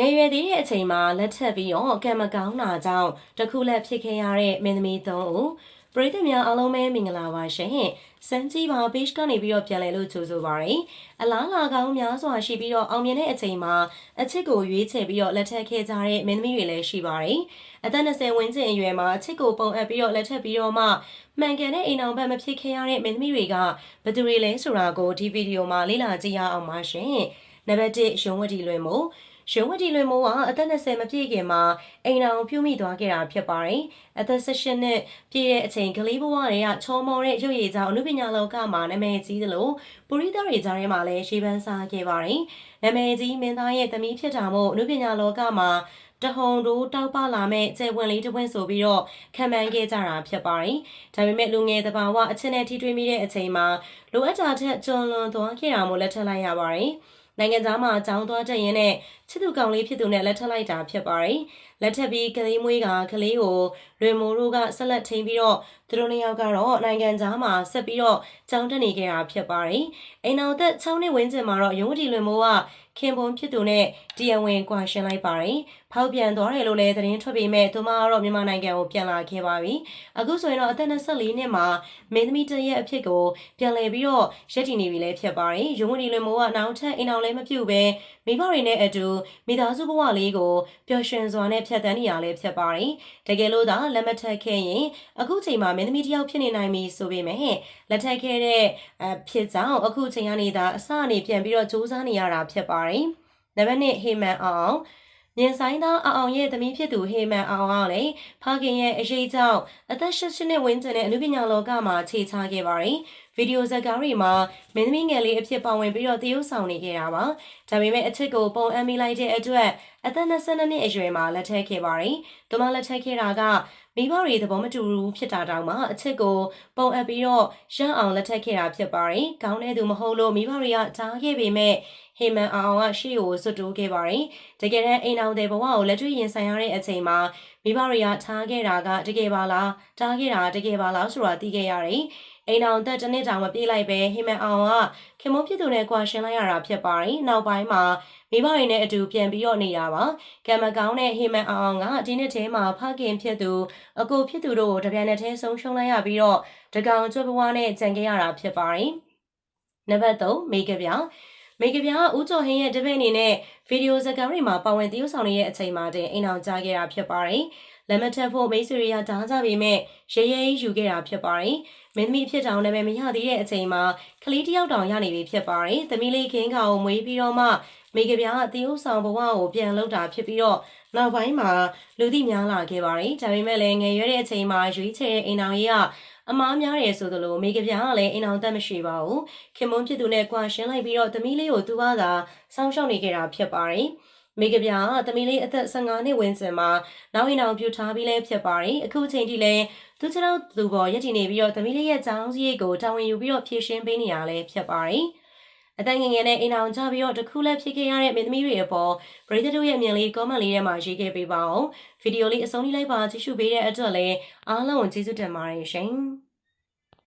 ငယ်ရွယ်သေးတဲ့အချိန်မှာလက်ထပ်ပြီးတော့ကံမကောင်းတာကြောင့်တစ်ခုလက်ဖြစ်ခဲ့ရတဲ့မင်းသမီးသုံးဦးပရိသတ်များအားလုံးပဲမင်္ဂလာပါရှင်။စမ်းကြည့်ပါ page ကနေပြီးတော့ပြန်လည်လို့ကြိုဆိုပါရစေ။အလားလာကောင်းများစွာရှိပြီးတော့အောင်မြင်တဲ့အချိန်မှာအချစ်ကိုရွေးချယ်ပြီးတော့လက်ထပ်ခဲ့ကြတဲ့မင်းသမီးတွေလည်းရှိပါတယ်။အသက်20ဝန်းကျင်အရွယ်မှာအချစ်ကိုပုံအပ်ပြီးတော့လက်ထပ်ပြီးတော့မှမှန်ကန်တဲ့အိမ်အောင်ဘက်မဖြစ်ခဲ့ရတဲ့မင်းသမီးတွေကဘယ်သူတွေလဲဆိုတာကိုဒီဗီဒီယိုမှာလေ့လာကြည့်ရအောင်ပါရှင်။နံပါတ်1ရုံးဝတီလွင်မို့ ရုံးဝတီလွင်မိုးကအသက်20မပြည့်ခင်မှာအိမ်အောင်ပြုမိသွားခဲ့တာဖြစ်ပါတယ်။အသက်18နှစ်ပြည့်တဲ့အချိန်ကလေးဘဝတွေကချောမောတဲ့ရုပ်ရည်ကြောင့်အနုပညာလောကမှာနာမည်ကြီးသလိုပရိသတ်တွေကြားထဲမှာလည်းရှေးပန်းစားခဲ့ပါတယ်။နာမည်ကြီးမင်းသားရဲ့သမီးဖြစ်တာမို့အနုပညာလောကမှာတဟုန်တို့တောက်ပလာမဲ့ကျယ်ဝင်လေးတစ်ပွင့်ဆိုပြီးတော့ခံမှန်းခဲ့ကြတာဖြစ်ပါတယ်။ဒါပေမဲ့လူငယ်တဘာဝအချင်းနဲ့ထိတွေ့မိတဲ့အချိန်မှာလိုအပ်တာထက်ကျွံလွန်သွားခဲ့တာမို့လက်ထပ်လိုက်ရပါတယ်။ နိုင်ငံသားမှာအကြောင်းသွားတက်ရင်းနဲ့ချစ်သူကောင်လေးဖြစ်သူနဲ့လက်ထပ်လိုက်တာဖြစ်ပါတယ်။လက်ထပ်ပြီးကလေးမွေးကကလေးကိုလွေမိုးတို့ကဆက်လက်ထိန်ပြီးတော့သူတို့နှစ်ယောက်ကတော့နိုင်ငံသားမှာဆက်ပြီးတော့ကြောင်းတက်နေခဲ့တာဖြစ်ပါတယ်။အိမ်အောင်သက်6နှစ်ဝန်းကျင်မှာတော့ရုံးဝတီလွင်မိုးကခင်ပွန်ဖြစ်သူနဲ့တရားဝင်ကွာရှင်းလိုက်ပါတယ်။ဖောက်ပြန်သွားတယ်လို့လည်းသတင်းထွက်ပေမဲ့သူမကတော့မြန်မာနိုင်ငံကိုပြန်လာခဲ့ပါပြီ။အခုဆိုရင်တော့အသက်24နှစ်မှာမင်းသမီးတရဲ့အဖြစ်ကိုပြန်လည်ပြီးတော့ရက်တည်နေပြီလည်းဖြစ်ပါတယ်။ရုံးဝတီလွင်မိုးကနောက်ထပ်အိမ်အောင်လည်းမပြုတ်ပဲမိဘတွေနဲ့အတူမိသားစုဘဝလေးကိုပျော်ရွှင်စွာနဲ့ဖြတ်သန်းနေရလဲဖြစ်ပါတယ်။တကယ်လို့သာလက်မထက်ခဲ့ရင်အခုချိန်မှာမင်းသမီးတယောက်ဖြစ်နေနိုင်ပြီဆိုပေမဲ့လက်ထက်ခဲ့တဲ့အဖြစ်ကြောင့်အခုချိန်ကနေသာအစအနေပြန်ပြီးတော့စူးစမ်းနေရတာဖြစ်ပါတယ်။နံပါတ်1ဟေမန်အောင်မြင်ဆိုင်သောအအောင်ရဲ့သမီးဖြစ်သူဟေမန်အောင်အောင်လည်းဖခင်ရဲ့အရေးကြောင့်အသက်၈နှစ်ဝန်းကျင်တဲ့အနုပညာလောကမှာခြေချခဲ့ပါတယ်။ ဗီဒီယိုဇာတ်ကားတွေမှာမင်းသမီးငယ်လေးအဖြစ်ပါဝင်ပြီးတော့တရုပ်ဆောင်နေခဲ့တာပါ။ဒါပေမဲ့အချစ်ကိုပုံအပ်မိလိုက်တဲ့အတွက်အသက်22နှစ်အရွယ်မှာလက်ထပ်ခဲ့ပါတယ်။သူမလက်ထပ်ခဲ့တာကမိဘတွေသဘောမတူဘူးဖြစ်တာတောင်မှအချစ်ကိုပုံအပ်ပြီးတော့ရမ်းအောင်လက်ထပ်ခဲ့တာဖြစ်ပါတယ်။ကောင်းတဲ့သူမဟုတ်လို့မိဘတွေကကြားခဲ့ပေမဲ့ဟေမန်အောင်ကရှေ့ကိုစွတ်တိုးခဲ့ပါတယ်။တကယ်တမ်းအိမ်အောင်တဲ့ဘဝကိုလက်တွေ့ရင်ဆိုင်ရတဲ့အချိန်မှာမိဘတွေကထားခဲ့တာကတကယ်ပါလားတားခဲ့တာတကယ်ပါလားဆိုတာသိခဲ့ရတယ်။အိမ်အောင်သက်တစ်နှစ်တောင်မပြေးလိုက်ပဲဟိမန်အောင်ကခင်မုန်းဖြစ်သူနဲ့ကွာရှင်းလိုက်ရတာဖြစ်ပါတယ်။နောက်ပိုင်းမှာမိဘတွေနဲ့အတူပြန်ပြီးတော့နေတာပါ။ကံမကောင်းတဲ့ဟိမန်အောင်ကဒီနှစ်ထဲမှာဖခင်ဖြစ်သူအကိုဖြစ်သူတို့ကိုတပြိုင်နက်တည်းဆုံးရှုံးလိုက်ရပြီးတော့တကောင်ကျွတ်ဘဝနဲ့ကြံခဲ့ရတာဖြစ်ပါတယ်။နံပါတ်3မိကပြမိကပြဦးကျော်ဟင်းရဲ့တပည့်အနေနဲ့ဗီဒီယိုဇာတ်ကားတွေမှာပါဝင်သရုပ်ဆောင်နေတဲ့အချိန်မှာတင်အိမ်အောင်ကြားခဲ့တာဖြစ်ပါတယ်။ လက်မထပ်ဖို့မိတ်ဆွေတွေကတားကြပေမဲ့ရဲရဲယူခဲ့တာဖြစ်ပါတယ်။မင်းသမီးဖြစ်တောင်လည်းမရသေးတဲ့အချိန်မှာကလေးတယောက်တောင်ရနေပြီဖြစ်ပါတယ်။သမီးလေးခင်းကောင်မွေးပြီးတော့မှမိကပြားအသီးဥဆောင်ဘဝကိုပြန်လုပ်တာဖြစ်ပြီးတော့နောက်ပိုင်းမှာလူသိများလာခဲ့ပါတယ်။ဒါပေမဲ့လည်းငယ်ရွယ်တဲ့အချိန်မှာရွေးချယ်တဲ့အိမ်တော်ကြီးကအမားများတယ်ဆိုသလိုမိကပြားကလည်းအိမ်အောင်သက်မရှိပါဘူး။ခင်မွန်းဖြစ်သူနဲ့ကွာရှင်းလိုက်ပြီးတော့သမီးလေးကိုသူကသာစောင့်ရှောက်နေခဲ့တာဖြစ်ပါတယ်။ မိကပြသမီးလေးအသက်15နှစ်ဝန်းကျင်မှာနောက်ရင်အောင်ပြူထားပြီးလဲဖြစ်ပါတယ်အခုချိန်ထိလဲသူကျွန်တော်သူပေါ်ရက်တည်နေပြီးတော့သမီးလေးရဲ့ចောင်းစည်းကိုတာဝန်ယူပြီးတော့ဖြည့်ရှင်းပေးနေရလဲဖြစ်ပါတယ်အတိုင်းငငယ်နဲ့အိမ်အောင်ကြပြီးတော့တခုလည်းဖြစ်ခဲ့ရတဲ့မင်းသမီးတွေအပေါ်ပရိသတ်တို့ရဲ့အမြင်လေး comment လေးထဲမှာရေးခဲ့ပေးပါအောင်ဗီဒီယိုလေးအဆုံးထိလိုက်ပါကြည့်ရှုပေးတဲ့အတွက်လည်းအားလုံးကိုကျေးဇူးတင်ပါတယ်ရှင်